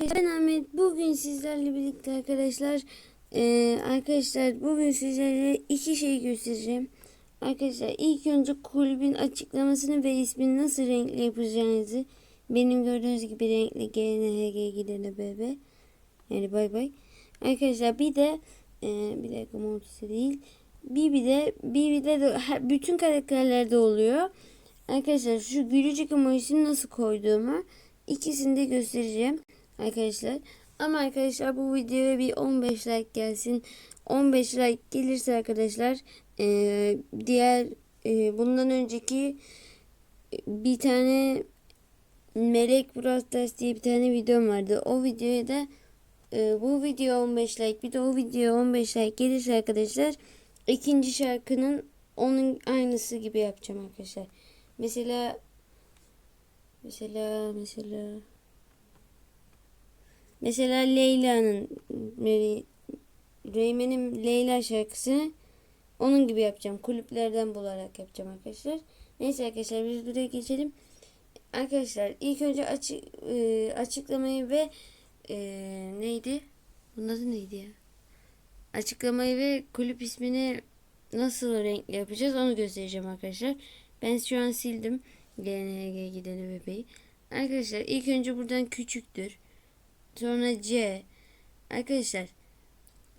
Arkadaşlar ben Ahmet. Bugün sizlerle birlikte arkadaşlar eee, arkadaşlar bugün sizlere iki şey göstereceğim. Arkadaşlar ilk önce kulübün açıklamasını ve ismini nasıl renkli yapacağınızı benim gördüğünüz gibi renkli GNHG gidene BB. Yani bay bay. Arkadaşlar bir de eee, bir dakika Mortis'e değil. Bir bir de bir bir de, de bütün karakterlerde oluyor. Arkadaşlar şu gülücük emojisini nasıl koyduğumu ikisini de göstereceğim arkadaşlar. Ama arkadaşlar bu videoya bir 15 like gelsin. 15 like gelirse arkadaşlar eee, diğer eee, bundan önceki bir tane Melek Brawl Stars diye bir tane videom vardı. O videoya da eee, bu video 15 like bir de o video 15 like gelirse arkadaşlar ikinci şarkının onun aynısı gibi yapacağım arkadaşlar. Mesela mesela mesela mesela Leyla'nın Reymen'in Leyla şarkısını onun gibi yapacağım. Kulüplerden bularak yapacağım arkadaşlar. Neyse arkadaşlar biz buraya geçelim. Arkadaşlar ilk önce açık e, açıklamayı ve e, neydi? Bunun adı neydi ya? Açıklamayı ve kulüp ismini nasıl renkli yapacağız onu göstereceğim arkadaşlar. Ben şu an sildim. GNG gideni bebeği. Arkadaşlar ilk önce buradan küçüktür. Sonra C. Arkadaşlar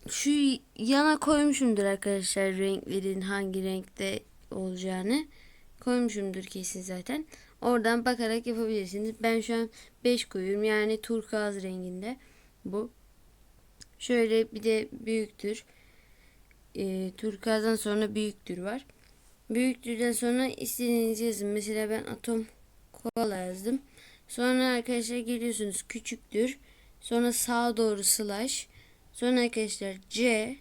şu yana koymuşumdur arkadaşlar renklerin hangi renkte olacağını. Koymuşumdur kesin zaten. Oradan bakarak yapabilirsiniz. Ben şu an 5 koyuyorum. Yani turkuaz renginde bu. Şöyle bir de büyüktür. E, turkuazdan sonra büyüktür var. Büyüklüğünden sonra istediğinizi yazın. Mesela ben atom koala yazdım. Sonra arkadaşlar geliyorsunuz küçüktür. Sonra sağa doğru slash. Sonra arkadaşlar C.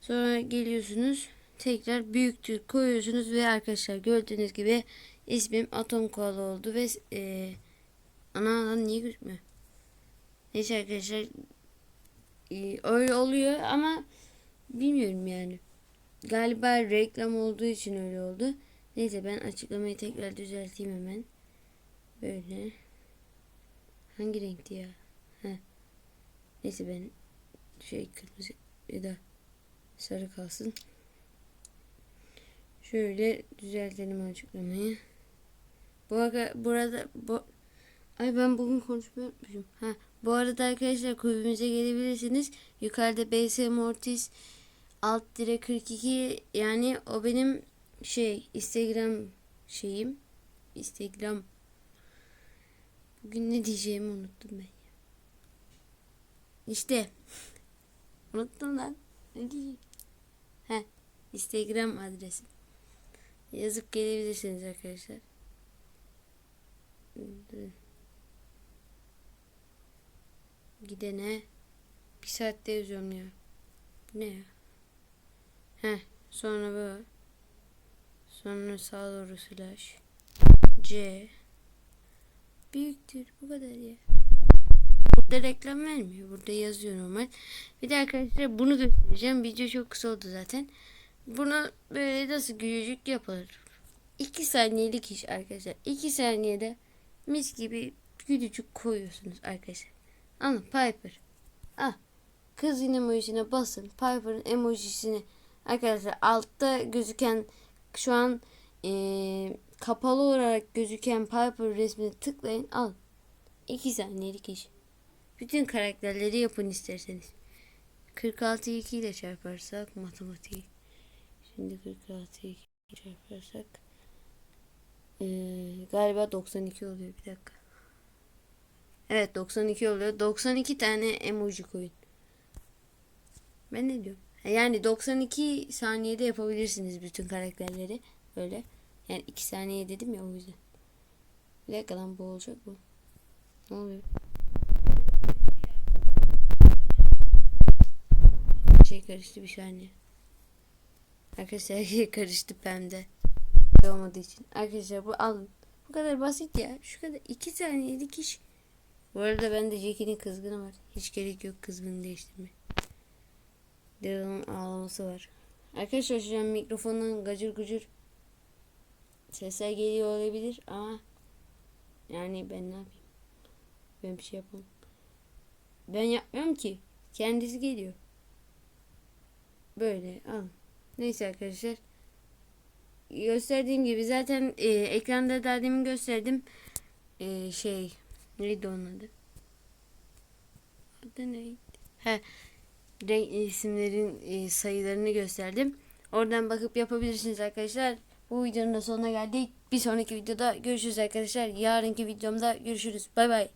Sonra geliyorsunuz tekrar büyüktür koyuyorsunuz ve arkadaşlar gördüğünüz gibi ismim atom koala oldu ve e, ana lan niye gözükmüyor? Neyse arkadaşlar e, öyle oluyor ama bilmiyorum yani. Galiba reklam olduğu için öyle oldu. Neyse ben açıklamayı tekrar düzelteyim hemen. Böyle. Hangi renkti ya? Heh. Neyse ben şey kırmızı ya da sarı kalsın. Şöyle düzeltelim açıklamayı. Bu arada burada bu Ay ben bugün konuşmayı unutmuşum. Ha, bu arada arkadaşlar kulübümüze gelebilirsiniz. Yukarıda BS Mortis alt dire 42 yani o benim şey Instagram şeyim. Instagram. Bugün ne diyeceğimi unuttum ben. İşte. unuttum lan. Ne diyeyim? He. Instagram adresim. Yazıp gelebilirsiniz arkadaşlar. Gidene bir saatte yazıyorum ya. Ne ya? Heh, sonra bu. Sonra sağa doğru slash. C. Büyüktür. Bu kadar ya. Burada reklam vermiyor. Burada yazıyor normal. Bir de arkadaşlar bunu göstereceğim. Video çok kısa oldu zaten. Bunu böyle nasıl gülücük yapılır. 2 saniyelik iş arkadaşlar. 2 saniyede mis gibi gülücük koyuyorsunuz arkadaşlar. Ama Piper. Ah. Kızın emojisine basın. Piper'ın emojisini arkadaşlar altta gözüken şu an eee, kapalı olarak gözüken Piper resmini tıklayın. Al. 2 saniyelik iş. Bütün karakterleri yapın isterseniz. 46 2 ile çarparsak matematik. Şimdi 46 2 çarparsak eee, galiba 92 oluyor bir dakika. Evet 92 oluyor. 92 tane emoji koyun. Ben ne diyorum? Ha, Yani 92 saniyede yapabilirsiniz bütün karakterleri. Öyle. Yani 2 saniye dedim ya o yüzden. Bir dakika lan bu olacak bu. Ne oluyor? Şey karıştı bir saniye. Arkadaşlar şey karıştı pemde. Olmadığı için. Arkadaşlar bu alın. Bu kadar basit ya. Şu kadar 2 saniyelik iş. Bu arada bende Jackie'nin kızgını var. Hiç gerek yok kızgını değiştirmeye. Daryl'ın ağlaması var. Arkadaşlar şu an mikrofondan gacır gucur sesler geliyor olabilir ama yani ben ne yapayım? Ben bir şey yapamam. Ben yapmıyorum ki. Kendisi geliyor. Böyle al. Neyse arkadaşlar. Gösterdiğim gibi zaten e, ekranda daha demin gösterdim. E, şey neydi onun adı? Adı neydi? He. Renk isimlerin e, sayılarını gösterdim. Oradan bakıp yapabilirsiniz arkadaşlar. Bu videonun da sonuna geldik. Bir sonraki videoda görüşürüz arkadaşlar. Yarınki videomda görüşürüz. Bay bay.